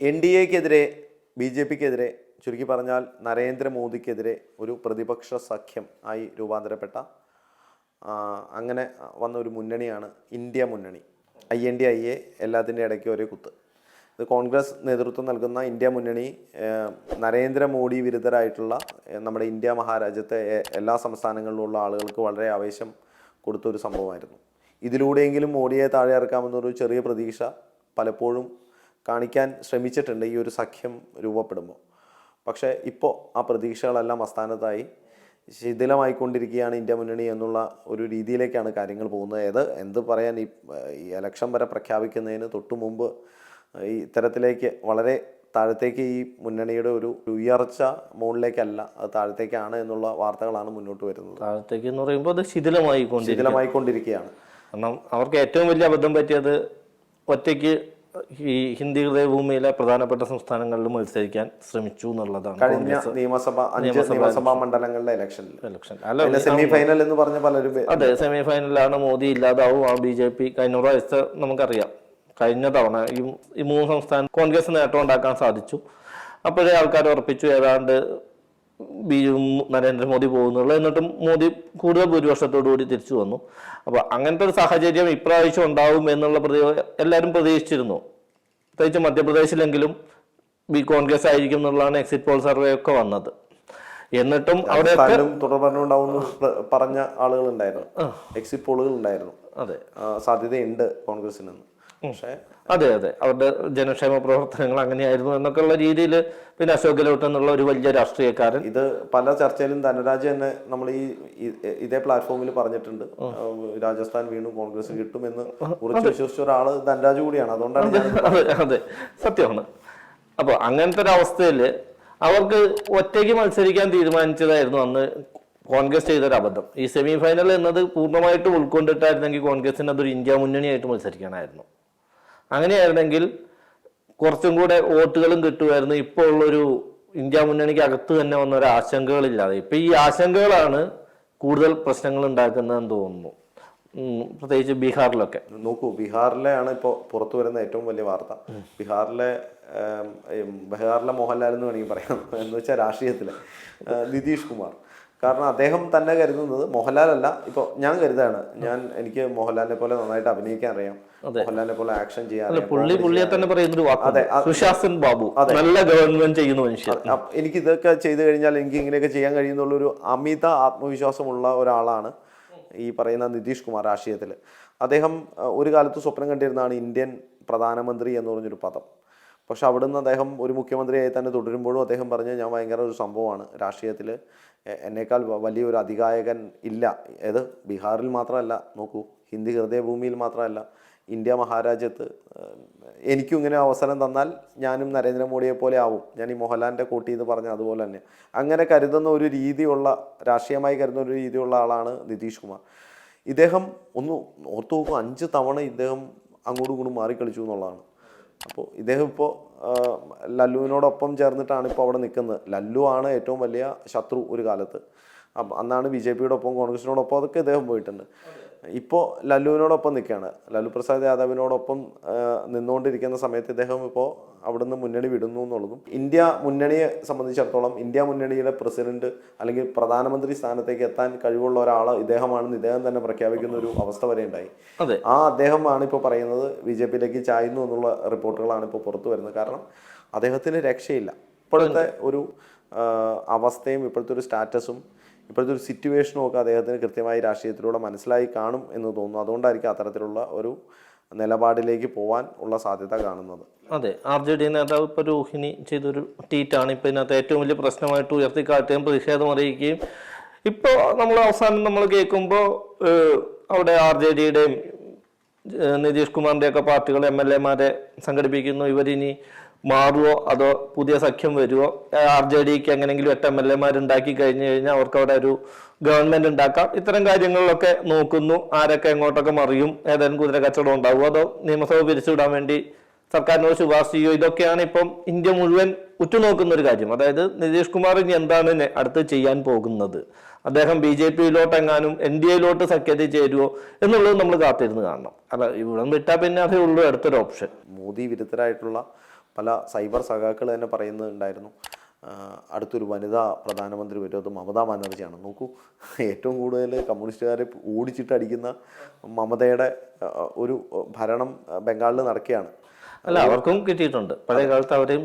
N D എക്കെതിരെ B J പിക്കെതിരെ ചുരുക്കി പറഞ്ഞാൽ നരേന്ദ്രമോദിക്കെതിരെ ഒരു പ്രതിപക്ഷ സഖ്യം ആയി രൂപാന്തരപ്പെട്ട അങ്ങനെ വന്ന ഒരു മുന്നണിയാണ് ഇന്ത്യ മുന്നണി. I N D I A എല്ലാത്തിന്റെ ഇടയ്ക്ക് ഒരേ കുത്ത്. ഇത് കോൺഗ്രസ് നേതൃത്വം നൽകുന്ന ഇന്ത്യ മുന്നണി നരേന്ദ്രമോദി വിരുദ്ധരായിട്ടുള്ള നമ്മുടെ ഇന്ത്യ മഹാരാജ്യത്തെ എല്ലാ സംസ്ഥാനങ്ങളിലുള്ള ആളുകൾക്ക് വളരെ ആവേശം കൊടുത്തൊരു സംഭവമായിരുന്നു. ഇതിലൂടെയെങ്കിലും മോഡിയെ താഴെ ഇറക്കാമെന്നൊരു ചെറിയ പ്രതീക്ഷ പലപ്പോഴും കാണിക്കാൻ ശ്രമിച്ചിട്ടുണ്ട് ഈ ഒരു സഖ്യം രൂപപ്പെടുമ്പോൾ. പക്ഷേ ഇപ്പോൾ ആ പ്രതീക്ഷകളെല്ലാം അസ്ഥാനത്തായി ശിഥിലമായിക്കൊണ്ടിരിക്കുകയാണ് ഇന്ത്യ മുന്നണി എന്നുള്ള ഒരു രീതിയിലേക്കാണ് കാര്യങ്ങൾ പോകുന്നത്. ഏത് എന്ത് പറയാൻ ഈ ഈ ഇലക്ഷൻ വരെ പ്രഖ്യാപിക്കുന്നതിന് തൊട്ടു മുമ്പ് ഈ ഇത്തരത്തിലേക്ക് വളരെ താഴത്തേക്ക് ഈ മുന്നണിയുടെ ഒരു ഉയർച്ച മുകളിലേക്കല്ല അത് താഴത്തേക്കാണ് എന്നുള്ള വാർത്തകളാണ് മുന്നോട്ട് വരുന്നത്. താഴത്തേക്ക് എന്ന് പറയുമ്പോൾ അത് ശിഥിലമായി കൊണ്ടിരിക്കും ശിഥിലമായിക്കൊണ്ടിരിക്കുകയാണ്. കാരണം അവർക്ക് ഏറ്റവും വലിയ അബദ്ധം പറ്റിയത് ഒറ്റയ്ക്ക് ഈ ഹിന്ദി ഹൃദയഭൂമിയിലെ പ്രധാനപ്പെട്ട സംസ്ഥാനങ്ങളിൽ മത്സരിക്കാൻ ശ്രമിച്ചു എന്നുള്ളതാണ് കഴിഞ്ഞ നിയമസഭ അഞ്ച് നിയമസഭാ മണ്ഡലങ്ങളിലെ ഇലക്ഷനിൽ ഇലക്ഷൻ അല്ല സെമി ഫൈനൽ എന്ന് പറഞ്ഞ പലരും അതെ സെമി ഫൈനലിലാണ് മോദി ഇല്ലാതാവും. ആ ബി ജെ പി കഴിഞ്ഞ പ്രാവശ്യത്തെ നമുക്കറിയാം. കഴിഞ്ഞ തവണ ഈ ഈ മൂന്ന് സംസ്ഥാന കോൺഗ്രസ് നേട്ടം ഉണ്ടാക്കാൻ സാധിച്ചു. അപ്പോഴേ ആൾക്കാർ ഉറപ്പിച്ചു. ഏതാണ്ട് ബി നരേന്ദ്രമോദി പോകുന്നുള്ളൂ എന്നിട്ടും മോദി കൂടുതൽ ഭൂരിപക്ഷത്തോടു കൂടി തിരിച്ചു വന്നു. അപ്പോൾ അങ്ങനത്തെ ഒരു സാഹചര്യം ഇപ്രാവശ്യം ഉണ്ടാവും എന്നുള്ള പ്രതി എല്ലാവരും പ്രതീക്ഷിച്ചിരുന്നു. പ്രത്യേകിച്ച് മധ്യപ്രദേശിലെങ്കിലും ബി കോൺഗ്രസ് ആയിരിക്കും എന്നുള്ളതാണ് എക്സിറ്റ് പോൾ സർവേ ഒക്കെ വന്നത്. എന്നിട്ടും അവിടെ സ്ഥാനം തുടർഭരണം പറഞ്ഞ ആളുകൾ ഉണ്ടായിരുന്നു എക്സിറ്റ് പോളുകൾ ഉണ്ടായിരുന്നു. അതെ. സാധ്യതയുണ്ട് കോൺഗ്രസിന് എന്ന്. പക്ഷേ അതെ അതെ. അവരുടെ ജനക്ഷേമ പ്രവർത്തനങ്ങൾ അങ്ങനെയായിരുന്നു എന്നൊക്കെയുള്ള രീതിയിൽ പിന്നെ അശോക് ഗെഹ്ലോട്ട് എന്നുള്ള ഒരു വലിയ രാഷ്ട്രീയക്കാരൻ. ഇത് പല ചർച്ചയിലും ധനരാജ് തന്നെ നമ്മൾ ഈ ഇതേ പ്ലാറ്റ്ഫോമിൽ പറഞ്ഞിട്ടുണ്ട്. രാജസ്ഥാൻ വീണ്ടും കോൺഗ്രസ് കിട്ടുമെന്ന് ഉറച്ചു വിശ്വസിച്ച ഒരാൾ ധനരാജ് കൂടിയാണ്. അതുകൊണ്ടാണ് അതെ അതെ സത്യമാണ്. അപ്പോൾ അങ്ങനത്തെ ഒരു അവസ്ഥയിൽ അവർക്ക് ഒറ്റയ്ക്ക് മത്സരിക്കാൻ തീരുമാനിച്ചതായിരുന്നു അന്ന് കോൺഗ്രസ് ചെയ്തൊരു അബദ്ധം. ഈ സെമി ഫൈനൽ എന്നത് പൂർണമായിട്ട് ഉൾക്കൊണ്ടിട്ടായിരുന്നെങ്കിൽ കോൺഗ്രസിന് അതൊരു ഇന്ത്യ മുന്നണിയായിട്ട് മത്സരിക്കാനായിരുന്നു. അങ്ങനെയായിരുന്നെങ്കിൽ കുറച്ചും കൂടെ വോട്ടുകളും കിട്ടുമായിരുന്നു. ഇപ്പോൾ ഉള്ളൊരു ഇന്ത്യ മുന്നണിക്ക് അകത്ത് തന്നെ വന്ന ഒരു ആശങ്കകളില്ലാതെ. ഇപ്പൊ ഈ ആശങ്കകളാണ് കൂടുതൽ പ്രശ്നങ്ങൾ ഉണ്ടാക്കുന്നതെന്ന് തോന്നുന്നു. പ്രത്യേകിച്ച് ബീഹാറിലൊക്കെ. നോക്കൂ ബീഹാറിലെയാണ് ഇപ്പോൾ പുറത്തു വരുന്ന ഏറ്റവും വലിയ വാർത്ത. ബീഹാറിലെ ബീഹാറിലെ മോഹൻലാൽ എന്ന് വേണമെങ്കിൽ പറയാം. എന്ന് വെച്ചാൽ രാഷ്ട്രീയത്തിലെ. നിതീഷ് കുമാർ. കാരണം അദ്ദേഹം തന്നെ കരുതുന്നത് മോഹൻലാൽ അല്ല. ഇപ്പോൾ ഞാൻ കരുതാണ് ഞാൻ എനിക്ക് മോഹൻലാലിനെ പോലെ നന്നായിട്ട് അഭിനയിക്കാൻ അറിയാം. മോഹൻലാലിനെ പോലെ ആക്ഷൻ ചെയ്യാൻ പുള്ളി പുള്ളിയെ തന്നെ പറയുന്നൊരു വാക്കുണ്ട് സുശാസൻ ബാബു നല്ല ഗവൺമെന്റ് ചെയ്യുന്ന മനുഷ്യൻ. എനിക്ക് ഇതൊക്കെ ചെയ്തു കഴിഞ്ഞാൽ എനിക്ക് ഇങ്ങനെയൊക്കെ ചെയ്യാൻ കഴിയുന്നുള്ളൊരു അമിത ആത്മവിശ്വാസമുള്ള ഒരാളാണ് ഈ പറയുന്ന നിതീഷ് കുമാർ രാഷ്ട്രീയത്തിൽ. അദ്ദേഹം ഒരു കാലത്ത് സ്വപ്നം കണ്ടിരുന്നതാണ് ഇന്ത്യൻ പ്രധാനമന്ത്രി എന്ന് പറഞ്ഞൊരു പദം. പക്ഷെ അവിടുന്ന് അദ്ദേഹം ഒരു മുഖ്യമന്ത്രിയായി തന്നെ തുടരുമ്പോഴും അദ്ദേഹം പറഞ്ഞ ഞാൻ ഭയങ്കര ഒരു സംഭവമാണ്. രാഷ്ട്രീയത്തിൽ എന്നേക്കാൾ വലിയൊരു അധികായകൻ ഇല്ല. ഏത്? ബീഹാറിൽ മാത്രമല്ല. നോക്കൂ. ഹിന്ദി ഹൃദയഭൂമിയിൽ മാത്രമല്ല. ഇന്ത്യ മഹാരാജ്യത്ത് എനിക്കും ഇങ്ങനെ അവസരം തന്നാൽ ഞാനും നരേന്ദ്രമോദിയെ പോലെ ആവും. ഞാൻ ഈ മോഹൻലാലിന്റെ കൂട്ടി എന്ന് പറഞ്ഞ അതുപോലെ തന്നെ. അങ്ങനെ കരുതുന്ന ഒരു രീതിയുള്ള രാഷ്ട്രീയമായി കരുതുന്ന ഒരു രീതിയുള്ള ആളാണ് നിതീഷ് കുമാർ. ഇദ്ദേഹം ഒന്ന് ഓർത്തു നോക്കും അഞ്ച് തവണ ഇദ്ദേഹം അങ്ങോട്ടും ഇങ്ങോട്ടും മാറിക്കളിച്ചു എന്നുള്ളതാണ്. അപ്പോൾ ഇദ്ദേഹം ഇപ്പോൾ ലല്ലുവിനോടൊപ്പം ചേർന്നിട്ടാണ് ഇപ്പോൾ അവിടെ നിൽക്കുന്നത്. ലല്ലു ആണ് ഏറ്റവും വലിയ ശത്രു ഒരു കാലത്ത്. അന്നാണ് ബി ജെ പിയോടൊപ്പം കോൺഗ്രസിനോടൊപ്പം അതൊക്കെ ഇദ്ദേഹം പോയിട്ടുണ്ട്. ഇപ്പോൾ ലല്ലുവിനോടൊപ്പം നിൽക്കുകയാണ്. ലല്ലു പ്രസാദ് യാദവിനോടൊപ്പം നിന്നുകൊണ്ടിരിക്കുന്ന സമയത്ത് ഇദ്ദേഹം ഇപ്പോൾ അവിടുന്ന് മുന്നണി വിടുന്നു എന്നുള്ളതും ഇന്ത്യ മുന്നണിയെ സംബന്ധിച്ചിടത്തോളം ഇന്ത്യ മുന്നണിയുടെ പ്രസിഡന്റ് അല്ലെങ്കിൽ പ്രധാനമന്ത്രി സ്ഥാനത്തേക്ക് എത്താൻ കഴിവുള്ള ഒരാൾ ഇദ്ദേഹമാണെന്ന് ഇദ്ദേഹം തന്നെ പ്രഖ്യാപിക്കുന്ന ഒരു അവസ്ഥ വരെ ഉണ്ടായി. ആ അദ്ദേഹമാണ് ഇപ്പോൾ പറയുന്നത് ബി ജെ പിയിലേക്ക് ചായുന്നു എന്നുള്ള റിപ്പോർട്ടുകളാണ് ഇപ്പോൾ പുറത്തു വരുന്നത്. കാരണം അദ്ദേഹത്തിന് രക്ഷയില്ല. ഇപ്പോഴത്തെ ഒരു അവസ്ഥയും ഇപ്പോഴത്തെ ഒരു സ്റ്റാറ്റസും ഇപ്പോഴത്തെ ഒരു സിറ്റുവേഷനും ഒക്കെ അദ്ദേഹത്തിന് കൃത്യമായി രാഷ്ട്രീയത്തിലൂടെ മനസ്സിലായി കാണും എന്ന് തോന്നുന്നു. അതുകൊണ്ടായിരിക്കും അത്തരത്തിലുള്ള ഒരു നിലപാടിലേക്ക് പോവാൻ ഉള്ള സാധ്യത കാണുന്നത്. അതെ ആർ ജെ ഡി നേതാവ് ഇപ്പൊ രോഹിണി ചെയ്തൊരു ട്വീറ്റാണ് ഇപ്പൊ ഇതിനകത്ത് ഏറ്റവും വലിയ പ്രശ്നമായിട്ട് ഉയർത്തിക്കാട്ടുകയും പ്രതിഷേധം അറിയിക്കുകയും ഇപ്പൊ നമ്മൾ അവസാനം നമ്മൾ കേൾക്കുമ്പോൾ അവിടെ ആർ ജെ ഡിയുടെയും നിതീഷ് കുമാറിന്റെ ഒക്കെ പാർട്ടികൾ എം എൽ എമാരെ സംഘടിപ്പിക്കുന്നു. ഇവരിനി മാറുമോ അതോ പുതിയ സഖ്യം വരുമോ ആർ ജെ ഡിക്ക് എങ്ങനെങ്കിലും എട്ട് എം എൽ എമാരുണ്ടാക്കി കഴിഞ്ഞു കഴിഞ്ഞാൽ അവർക്ക് അവിടെ ഒരു ഗവൺമെന്റ് ഉണ്ടാക്കാം. ഇത്തരം കാര്യങ്ങളിലൊക്കെ നോക്കുന്നു. ആരൊക്കെ എങ്ങോട്ടൊക്കെ മറിയും? ഏതായാലും കുതിര കച്ചവടം ഉണ്ടാവുമോ? അതോ നിയമസഭ പിരിച്ചുവിടാൻ വേണ്ടി സർക്കാരിനോട് ശുപാർശ ചെയ്യുമോ? ഇതൊക്കെയാണ് ഇപ്പം ഇന്ത്യ മുഴുവൻ ഉറ്റുനോക്കുന്ന ഒരു കാര്യം. അതായത് നിതീഷ് കുമാർ ഇനി എന്താണ് അടുത്ത് ചെയ്യാൻ പോകുന്നത്? അദ്ദേഹം ബി ജെ പിയിലോട്ട് എങ്ങാനും എൻ ഡി എയിലോട്ട് സഖ്യത്തിൽ ചേരുവോ എന്നുള്ളത് നമ്മൾ കാത്തിരുന്ന് കാണണം. അല്ല ഇവിടം വിട്ടാൽ പിന്നെ അതേ ഉള്ളൂ അടുത്തൊരു ഓപ്ഷൻ. മോദി വിരുദ്ധരായിട്ടുള്ള പല സൈബർ സഖാക്കൾ തന്നെ പറയുന്നുണ്ടായിരുന്നു. അടുത്തൊരു വനിതാ പ്രധാനമന്ത്രി വരും അത് മമതാ ബാനർജിയാണ്. നോക്കൂ ഏറ്റവും കൂടുതൽ കമ്മ്യൂണിസ്റ്റുകാരെ ഓടിച്ചിട്ട് അടിക്കുന്ന മമതയുടെ ഒരു ഭരണം ബംഗാളിൽ നടക്കുകയാണ്. അല്ല അവർക്കും കിട്ടിയിട്ടുണ്ട്. പഴയ കാലത്ത് അവരെയും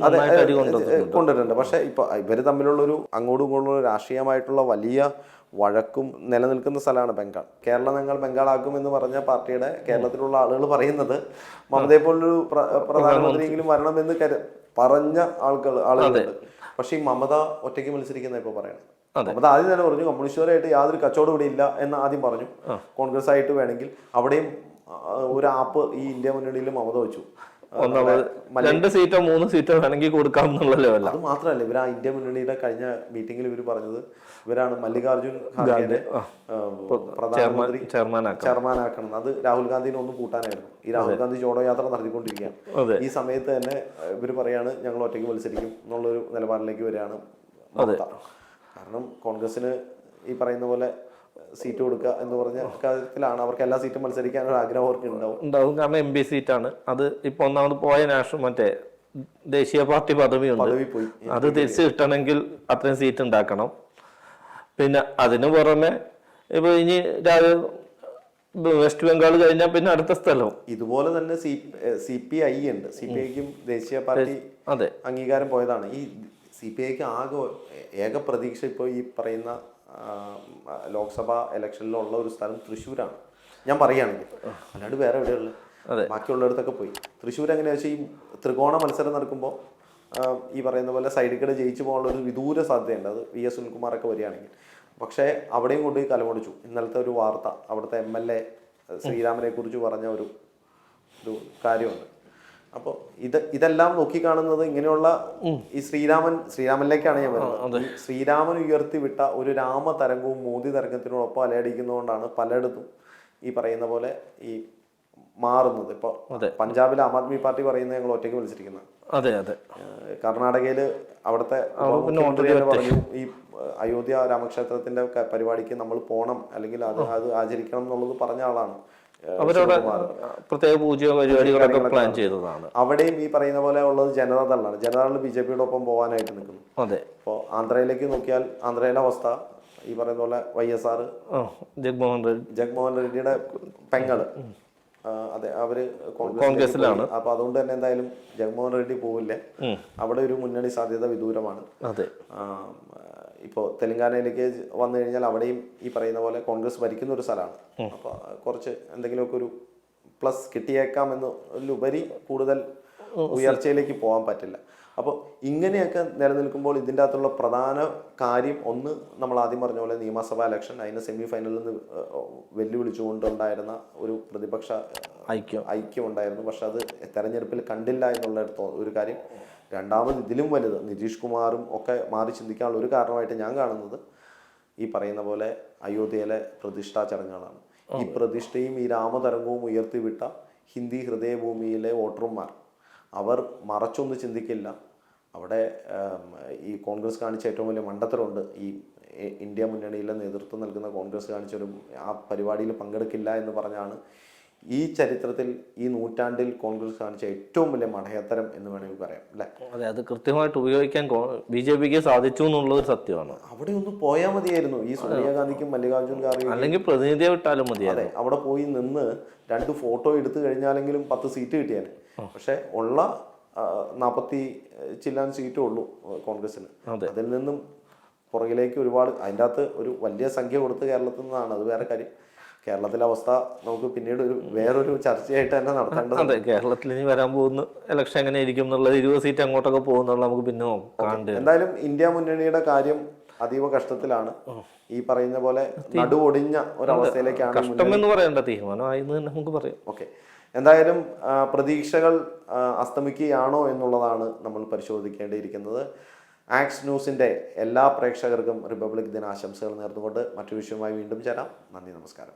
കൊണ്ടുവരുന്നുണ്ട് പക്ഷേ ഇപ്പൊ ഇവർ തമ്മിലുള്ളൊരു അങ്ങോട്ടും ഇങ്ങോട്ടുള്ള രാഷ്ട്രീയമായിട്ടുള്ള വലിയ വഴക്കും നിലനിൽക്കുന്ന സ്ഥലമാണ് ബംഗാൾ. കേരളം ഞങ്ങൾ ബംഗാളാക്കും എന്ന് പറഞ്ഞ പാർട്ടിയുടെ കേരളത്തിലുള്ള ആളുകൾ പറയുന്നത് മമതയെ പോലൊരു പ്ര- പ്രധാനമന്ത്രിയെങ്കിലും വരണമെന്ന് കരു പറഞ്ഞ ആളുകൾ ആളുകളുണ്ട്. പക്ഷേ ഈ മമത ഒറ്റയ്ക്ക് മത്സരിക്കുന്ന ഇപ്പോൾ പറയണം. മമത ആദ്യം തന്നെ പറഞ്ഞു കമ്മ്യൂണിസ്റ്റുകാരായിട്ട് യാതൊരു കച്ചവടം ഇവിടെ ഇല്ല എന്ന് ആദ്യം പറഞ്ഞു. കോൺഗ്രസ് ആയിട്ട് വേണമെങ്കിൽ അവിടെയും ഒരു ആപ്പ് ഈ ഇന്ത്യ മുന്നണിയിൽ മമത വെച്ചു. രണ്ട് സീറ്റോ മൂന്ന് സീറ്റോ വേണമെങ്കിൽ കൊടുക്കാം എന്നുള്ള ലെവല അത് മാത്രമല്ല ഇവർ ആ ഇന്ത്യ മുന്നണിയുടെ കഴിഞ്ഞ മീറ്റിംഗിൽ ഇവർ പറഞ്ഞത് ഇവരാണ് മല്ലികാർജുൻ ഖാർഗെ പ്രധാനമന്ത്രി ചെയർമാനാക്കണം. അത് രാഹുൽ ഗാന്ധിനെ ഒന്ന് കൂട്ടാനായിരുന്നു. ഈ രാഹുൽ ഗാന്ധി ജോഡോ യാത്ര നടത്തിക്കൊണ്ടിരിക്കുകയാണ്. ഈ സമയത്ത് തന്നെ ഇവർ പറയാണ് ഞങ്ങൾ ഒറ്റയ്ക്ക് മത്സരിക്കും എന്നുള്ളൊരു നിലപാടിലേക്ക് വരികയാണ് കാരണം കോൺഗ്രസിന് ഈ പറയുന്ന പോലെ സീറ്റ് കൊടുക്കുക എന്ന് പറഞ്ഞ കാര്യത്തിലാണ് അവർക്ക് എല്ലാ സീറ്റും മത്സരിക്കാൻ ഒരു ആഗ്രഹം അവർക്ക് ഉണ്ടാവും. ഉണ്ടാവും കാരണം എം പി സീറ്റാണ്. അത് ഇപ്പൊ ഒന്നാമത് പോയ നാഷണൽ മറ്റേ ദേശീയ പാർട്ടി പദവി ഉണ്ട്. അത് തിരിച്ചു കിട്ടണമെങ്കിൽ അത്രയും സീറ്റ് ഉണ്ടാക്കണം. പിന്നെ അതിന് പുറമെ ഇപ്പൊ ഇനി വെസ്റ്റ് ബംഗാൾ കഴിഞ്ഞാൽ പിന്നെ അടുത്ത സ്ഥലവും. ഇതുപോലെ തന്നെ സി സി പി ഐ ഉണ്ട്. സി പി ഐക്കും ദേശീയ പാർട്ടി അതെ. അംഗീകാരം പോയതാണ്. ഈ സി പി ഐക്ക് ആകെ ഏക പ്രതീക്ഷ ഇപ്പോൾ ഈ പറയുന്ന ലോക്സഭാ ഇലക്ഷനിലുള്ള ഒരു സ്ഥലം തൃശ്ശൂരാണ്. ഞാൻ പറയുകയാണെങ്കിൽ അല്ലാണ്ട് വേറെ എവിടെയുള്ളത് അതെ. ബാക്കിയുള്ളിടത്തൊക്കെ പോയി. തൃശ്ശൂർ എങ്ങനെയാ വെച്ചാൽ ഈ ത്രികോണ മത്സരം നടക്കുമ്പോൾ ഈ പറയുന്ന പോലെ സൈഡിൽ കൂടെ ജയിച്ചു പോകാനുള്ള ഒരു വിദൂര സാധ്യതയുണ്ട്. അത് വി എസ് സുനിൽകുമാറൊക്കെ വരികയാണെങ്കിൽ. പക്ഷേ അവിടെയും കൊണ്ട് കലമടിച്ചു. ഇന്നലത്തെ ഒരു വാർത്ത അവിടുത്തെ എം എൽ എ ശ്രീരാമനെ കുറിച്ച് പറഞ്ഞ ഒരു ഒരു കാര്യമുണ്ട്. അപ്പോൾ ഇത് ഇതെല്ലാം നോക്കിക്കാണുന്നത് ഇങ്ങനെയുള്ള ഈ ശ്രീരാമൻ ശ്രീരാമനിലേക്കാണ് ഞാൻ വരുന്നത്. ശ്രീരാമൻ ഉയർത്തിവിട്ട ഒരു രാമതരംഗവും മോദി തരംഗത്തിനോടൊപ്പം അലയടിക്കുന്നതുകൊണ്ടാണ് പലയിടത്തും ഈ പറയുന്ന പോലെ ഈ മാറുന്നത്. ഇപ്പോൾ അതെ. പഞ്ചാബിലെ ആം ആദ്മി പാർട്ടി പറയുന്നത് ഞങ്ങൾ ഒറ്റയ്ക്ക് വിളിച്ചിരിക്കുന്നത്. അതെ അതെ. കർണാടകയിൽ അവിടുത്തെ പറഞ്ഞു ഈ അയോധ്യ രാമക്ഷേത്രത്തിന്റെ പരിപാടിക്ക് നമ്മൾ പോണം അല്ലെങ്കിൽ അത് അത് ആചരിക്കണം എന്നുള്ളത് പറഞ്ഞ ആളാണ് അവരുടെ പ്രത്യേക പൂജയോ പരിപാടികളൊക്കെ പ്ലാൻ ചെയ്തതാണ്. അവിടെയും ഈ പറയുന്ന പോലെ ഉള്ളത് ജനതാദളാണ് ജനതാദൾ ബി ജെ പിയുടെ ഒപ്പം പോകാനായിട്ട് നിൽക്കുന്നു. അതെ. ഇപ്പോ ആന്ധ്രയിലേക്ക് നോക്കിയാൽ ആന്ധ്രയിലെ അവസ്ഥ ഈ പറയുന്ന പോലെ Y S R Jaganmohan Reddy. Jaganmohan റെഡ്ഡിയുടെ പെങ്ങൾ. അതെ അവർ കോൺഗ്രസിലാണ്. അപ്പൊ അതുകൊണ്ട് തന്നെ എന്തായാലും ജഗ്മോഹൻ റെഡ്ഡി പോവില്ല. അവിടെ ഒരു മുന്നണി സാധ്യത വിദൂരമാണ്. അതെ. ഇപ്പോൾ തെലങ്കാനയിലേക്ക് വന്നു കഴിഞ്ഞാൽ അവിടെയും ഈ പറയുന്ന പോലെ കോൺഗ്രസ് ഭരിക്കുന്ന ഒരു സ്ഥലമാണ്. അപ്പോൾ കുറച്ച് എന്തെങ്കിലുമൊക്കെ ഒരു പ്ലസ് കിട്ടിയേക്കാം എന്നുപരി കൂടുതൽ ഉയർച്ചയിലേക്ക് പോകാൻ പറ്റില്ല. അപ്പോൾ ഇങ്ങനെയൊക്കെ നിലനിൽക്കുമ്പോൾ ഇതിന്റെ അകത്തുള്ള പ്രധാന കാര്യം ഒന്ന് നമ്മൾ ആദ്യം പറഞ്ഞ പോലെ നിയമസഭാ ഇലക്ഷൻ അതിന് സെമി ഫൈനലിൽ നിന്ന് വെല്ലുവിളിച്ചുകൊണ്ടുണ്ടായിരുന്ന ഒരു പ്രതിപക്ഷ ഐക്യം ഐക്യം. ഉണ്ടായിരുന്നു പക്ഷെ അത് തെരഞ്ഞെടുപ്പിൽ കണ്ടില്ല എന്നുള്ള ഒരു ഒരു കാര്യം. രണ്ടാമത് ഇതിലും വലുത്. നിതീഷ് കുമാറും ഒക്കെ മാറി ചിന്തിക്കാനുള്ള ഒരു കാരണമായിട്ട് ഞാൻ കാണുന്നത് ഈ പറയുന്ന പോലെ അയോധ്യയിലെ പ്രതിഷ്ഠാ ചടങ്ങുകളാണ്. ഈ പ്രതിഷ്ഠയും ഈ രാമതരംഗവും ഉയർത്തിവിട്ട ഹിന്ദി ഹൃദയഭൂമിയിലെ വോട്ടർമാർ അവർ മറച്ചൊന്നും ചിന്തിക്കില്ല. അവിടെ ഈ കോൺഗ്രസ് കാണിച്ച ഏറ്റവും വലിയ മണ്ടത്തരമുണ്ട്. ഈ ഇന്ത്യ മുന്നണിയിലെ നേതൃത്വം നൽകുന്ന കോൺഗ്രസ് കാണിച്ചൊരു ആ പരിപാടിയിൽ പങ്കെടുക്കില്ല എന്ന് പറഞ്ഞാണ് ഈ ചരിത്രത്തിൽ ഈ നൂറ്റാണ്ടിൽ കോൺഗ്രസ് കാണിച്ച ഏറ്റവും വലിയ മഠയത്തരം എന്ന് വേണമെങ്കിൽ പറയാം അല്ലെ? അതെ അത് കൃത്യമായിട്ട് ഉപയോഗിക്കാൻ ബി ജെ പിക്ക് സാധിച്ചു എന്നുള്ളത് ഒരു സത്യമാണ്. അവിടെ ഒന്ന് പോയാൽ മതിയായിരുന്നു. ഈ സോണിയാഗാന്ധിക്കും മല്ലികാർജുൻ ഖാർഗെ അല്ലെങ്കിൽ പ്രതിനിധിയെ വിട്ടാലും മതി അതെ അവിടെ പോയി നിന്ന് രണ്ട് ഫോട്ടോ എടുത്തു കഴിഞ്ഞാലെങ്കിലും പത്ത് സീറ്റ് കിട്ടിയാലേ പക്ഷെ ഉള്ള നാൽപ്പത്തി ചില്ലാൻ സീറ്റേ ഉള്ളൂ കോൺഗ്രസിന് അതെ. അതിൽ നിന്നും പുറകിലേക്ക് ഒരുപാട് അതിന്റെ അകത്ത് ഒരു വലിയ സംഖ്യ കൊടുത്ത് കേരളത്തിൽ നിന്നാണ്. അത് വേറെ കാര്യം. കേരളത്തിലെ അവസ്ഥ നമുക്ക് പിന്നീട് ഒരു വേറൊരു ചർച്ചയായിട്ട് തന്നെ നടത്തേണ്ടത് അതെ കേരളത്തിൽ ഇനി വരാൻ പോകുന്ന ഇലക്ഷൻ എങ്ങനെ ഇരിക്കും എന്നുള്ളത് ഇരുപത് സീറ്റ് അങ്ങോട്ടൊക്കെ പോകുന്നുള്ള നമുക്ക് പിന്നെ കാണേണ്ടി എന്തായാലും ഇന്ത്യ മുന്നണിയുടെ കാര്യം അതീവ കഷ്ടത്തിലാണ്. ഈ പറയുന്ന പോലെ നടുവൊടിഞ്ഞ ഒരവസ്ഥയിലേക്കാണ് കഷ്ടം എന്ന് പറയേണ്ട തീരുമാനമായി എന്ന് തന്നെ നമുക്ക് പറയാം. ഓക്കെ. എന്തായാലും പ്രതീക്ഷകൾ അസ്തമിക്കുകയാണോ എന്നുള്ളതാണ് നമ്മൾ പരിശോധിക്കേണ്ടിയിരിക്കുന്നത്. ആക്സ് ന്യൂസിന്റെ എല്ലാ പ്രേക്ഷകർക്കും റിപ്പബ്ലിക് ദിനാശംസകൾ നേർന്നുകൊണ്ട് മറ്റു വിഷയവുമായി വീണ്ടും ചേരാം. നന്ദി നമസ്കാരം.